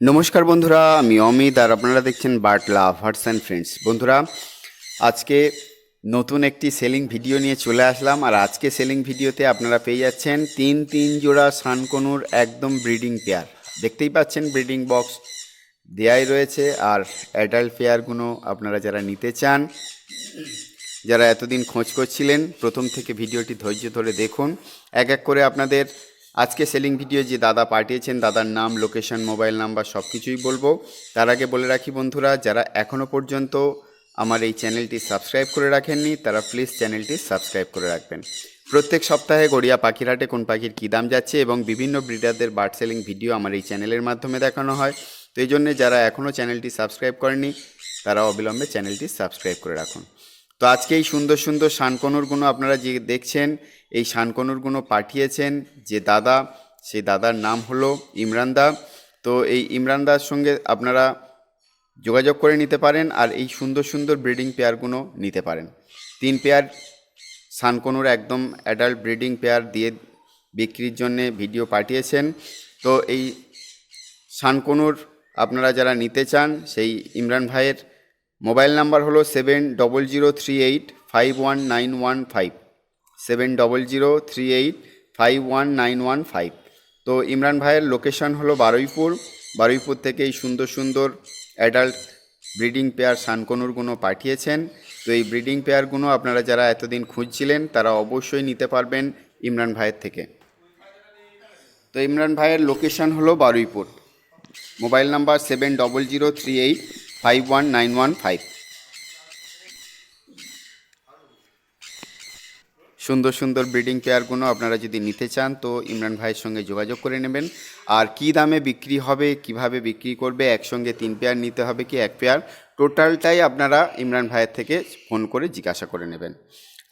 নমস্কার বন্ধুরা, আমি অমিত আর আপনারা দেখছেন বার্ট লাভার্স অ্যান্ড ফ্রেন্ডস বন্ধুরা, আজকে নতুন একটি সেলিং ভিডিও নিয়ে চলে আসলাম আর আজকে সেলিং ভিডিওতে আপনারা পেয়ে যাচ্ছেন তিন তিন জোড়া সানকনুর একদম ব্রিডিং পেয়ার দেখতেই পাচ্ছেন ব্রিডিং বক্স দেয়াই রয়েছে আর অ্যাডাল্ট পেয়ারগুলো আপনারা যারা নিতে চান, যারা এতদিন খোঁজ করছিলেন, প্রথম থেকে ভিডিওটি ধৈর্য ধরে দেখুন। এক এক করে আপনাদের আজকে সেলিং ভিডিও যে দাদা পাঠিয়েছেন, দাদার নাম লোকেশন মোবাইল নাম্বার সব কিছুই বলব। তার আগে বলে রাখি বন্ধুরা, যারা এখনও পর্যন্ত আমার এই চ্যানেলটি সাবস্ক্রাইব করে রাখেননি, তারা প্লিজ চ্যানেলটি সাবস্ক্রাইব করে রাখবেন। প্রত্যেক সপ্তাহে গড়িয়া পাখিরহাটে কোন পাখির কী দাম যাচ্ছে এবং বিভিন্ন ব্রিডারদের বার্ড সেলিং ভিডিও আমার এই চ্যানেলের মাধ্যমে দেখানো হয়। তো এই জন্যে যারা এখনও চ্যানেলটি সাবস্ক্রাইব করেনি তারা অবিলম্বে চ্যানেলটি সাবস্ক্রাইব করে রাখুন। তো আজকে এই সুন্দর সুন্দর শানকনুরগুলো আপনারা যে দেখছেন, এই শানকনুরগুলো পাঠিয়েছেন যে দাদা, সেই দাদার নাম হলো ইমরান দা। তো এই ইমরান দার সঙ্গে আপনারা যোগাযোগ করে নিতে পারেন আর এই সুন্দর সুন্দর ব্রিডিং পেয়ারগুলো নিতে পারেন। তিন পেয়ার সানকনুর একদম অ্যাডাল্ট ব্রিডিং পেয়ার দিয়ে বিক্রির জন্যে ভিডিও পাঠিয়েছেন। তো এই শানকনুর আপনারা যারা নিতে চান, সেই ইমরান ভাইয়ের মোবাইল নাম্বার হলো seven double zero three eight five one nine one five. Seven double zero three eight five one nine one five. তো ইমরান ভাইয়ের লোকেশন হলো বারুইপুর। বারুইপুর থেকে এই সুন্দর সুন্দর অ্যাডাল্ট ব্রিডিং পেয়ার সানকনুরগুলো পাঠিয়েছেন। তো এই ব্রিডিং পেয়ারগুলো আপনারা যারা এতদিন খুঁজছিলেন, তারা অবশ্যই নিতে পারবেন ইমরান ভাইয়ের থেকে। তো ইমরান ভাইয়ের লোকেশন হলো Baruipur. Mobile number seven double zero three eight five one nine one five সুন্দর সুন্দর ব্রিডিং পেয়ারগুলো আপনারা যদি নিতে চান, তো ইমরান ভাইয়ের সঙ্গে যোগাযোগ করে নেবেন। আর কি দামে বিক্রি হবে, কীভাবে বিক্রি করবে, একসঙ্গে তিন পেয়ার নিতে হবে কি এক পেয়ার টোটালটাই আপনারা ইমরান ভাইয়ের থেকে ফোন করে জিজ্ঞাসা করে নেবেন।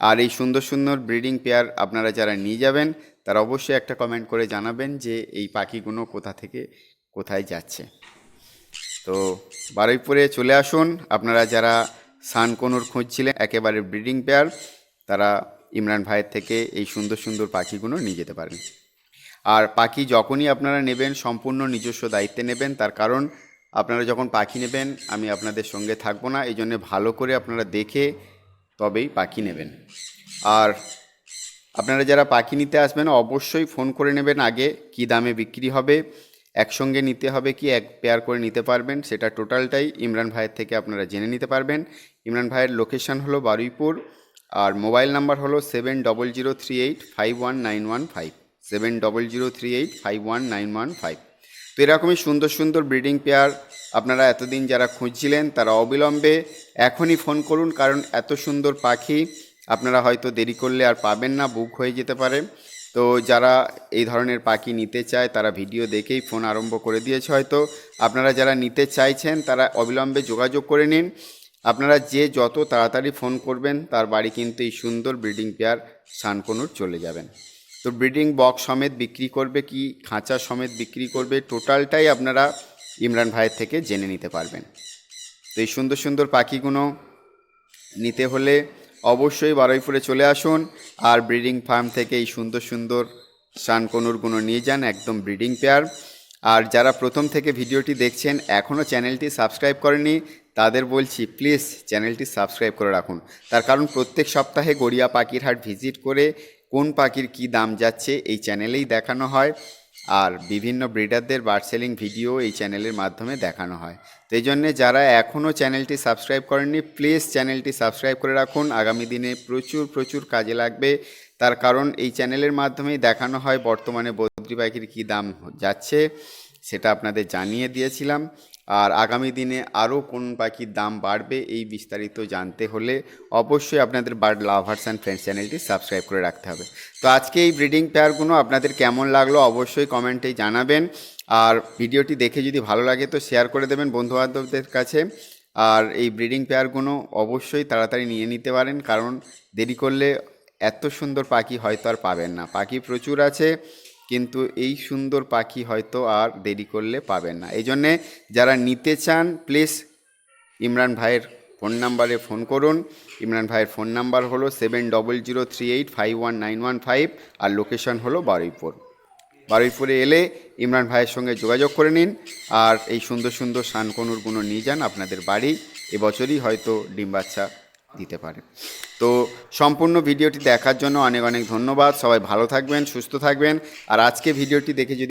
আর এই সুন্দর সুন্দর ব্রিডিং পেয়ার আপনারা যারা নিয়ে যাবেন, তারা অবশ্যই একটা কমেন্ট করে জানাবেন যে এই পাখিগুলো কোথা থেকে কোথায় যাচ্ছে। তো বারুইপুরে চলে আসুন। আপনারা যারা সানকনুর খুঁজছিলেন একেবারে ব্রিডিং পেয়ার, তারা ইমরান ভাইয়ের থেকে এই সুন্দর সুন্দর পাখিগুলো নিয়ে যেতে পারেন। আর পাখি যখনই আপনারা নেবেন, সম্পূর্ণ নিজস্ব দায়িত্বে নেবেন, তার কারণ আপনারা যখন পাখি নেবেন, আমি আপনাদের সঙ্গে থাকব না, এই জন্যে ভালো করে আপনারা দেখে তবেই পাখি নেবেন। আর আপনারা যারা পাখি নিতে আসবেন, অবশ্যই ফোন করে নেবেন আগে, কি দামে বিক্রি হবে একসঙ্গে নিতে হবে কি এক পেয়ার করে নিতে পারবেন, সেটা টোটালটাই ইমরান ভাইয়ের থেকে আপনারা জেনে নিতে পারবেন। ইমরান ভাইয়ের লোকেশন হলো বারুইপুর, আর মোবাইল নাম্বার হলো seven double zero three eight five one nine one five seven double zero three eight five one nine one five তো এরকমই সুন্দর সুন্দর ব্রিডিং পেয়ার আপনারা এতদিন যারা খুঁজছিলেন, তারা অবিলম্বে এখনই ফোন করুন, কারণ এত সুন্দর পাখি আপনারা হয়তো দেরি করলে আর পাবেন না, বুক হয়ে যেতে পারে। তো যারা এই ধরনের পাখি নিতে চায়, তারা ভিডিও দেখেই ফোন আরম্ভ করে দিয়েছে হয়তো। আপনারা যারা নিতে চাইছেন, তারা অবিলম্বে যোগাযোগ করে নিন। আপনারা যে যত তাড়াতাড়ি ফোন করবেন, তার বাড়ি কিন্তু এই সুন্দর ব্রিডিং পেয়ার সানকনুর চলে যাবেন। তো ব্রিডিং বক্স সমেত বিক্রি করবে কি, খাঁচা সমেত বিক্রি করবে, টোটালটাই আপনারা ইমরান ভাইয়ের থেকে জেনে নিতে পারবেন। তো এই সুন্দর সুন্দর পাখিগুলো নিতে হলে অবশ্যই বারুইপুরে চলে আসুন আর ব্রিডিং ফার্ম থেকে এই সুন্দর সুন্দর সানকনুরগুলো নিয়ে যান, একদম ব্রিডিং পেয়ার। আর যারা প্রথম থেকে ভিডিওটি দেখছেন, এখনও চ্যানেলটি সাবস্ক্রাইব করেনি তাদের বলছি প্লিজ চ্যানেলটি সাবস্ক্রাইব করে রাখুন। তার কারণ প্রত্যেক সপ্তাহে গড়িয়া পাখির হাট ভিজিট করে কোন পাখির কি দাম যাচ্ছে এই চ্যানেলেই দেখানো হয়। আর বিভিন্ন ব্রিডারদের বার্ড সেলিং ভিডিও এই চ্যানেলের মাধ্যমে দেখানো হয়। তো এই জন্যে যারা এখনও চ্যানেলটি সাবস্ক্রাইব করেননি প্লিজ চ্যানেলটি সাবস্ক্রাইব করে রাখুন। আগামী দিনে প্রচুর প্রচুর কাজে লাগবে। তার কারণ এই চ্যানেলের মাধ্যমেই দেখানো হয় বর্তমানে বদ্রি পাখির কী দাম যাচ্ছে, সেটা আপনাদের জানিয়ে দিয়েছিলাম। আর আগামী দিনে আরও কোন পাখির দাম বাড়বে এই বিস্তারিত জানতে হলে অবশ্যই আপনাদের বার্ড লাভার্স অ্যান্ড ফ্রেন্ডস চ্যানেলটি সাবস্ক্রাইব করে রাখতে হবে। তো আজকে এই ব্রিডিং পেয়ারগুলো আপনাদের কেমন লাগল অবশ্যই কমেন্টেই জানাবেন। আর ভিডিওটি দেখে যদি ভালো লাগে তো শেয়ার করে দেবেন বন্ধুবান্ধবদের কাছে। আর এই ব্রিডিং পেয়ারগুলো অবশ্যই তাড়াতাড়ি নিয়ে নিতে পারেন কারণ দেরি করলে এত সুন্দর পাখি হয়তো আর পাবেন না। পাখি প্রচুর আছে। কিন্তু এই সুন্দর পাখি হয়তো আর দেরি করলে পাবেন না। এই জন্যে যারা নিতে চান প্লিজ ইমরান ভাইয়ের ফোন নাম্বারে ফোন করুন। ইমরান ভাইয়ের ফোন নাম্বার হলো seven double zero three eight five one nine one five আর লোকেশন হলো বারুইপুর। বারুইপুরে এলে ইমরান ভাইয়ের সঙ্গে যোগাযোগ করে নিন আর এই সুন্দর সুন্দর সানকনুরগুলো নিয়ে যান আপনাদের বাড়ি। এবছরই হয়তো ডিম বাচ্চা দিতে পারে। তো সম্পূর্ণ ভিডিওটি দেখার জন্য অনেক অনেক ধন্যবাদ। সবাই ভালো থাকবেন, সুস্থ থাকবেন। আর আজকে ভিডিওটি দেখে যদি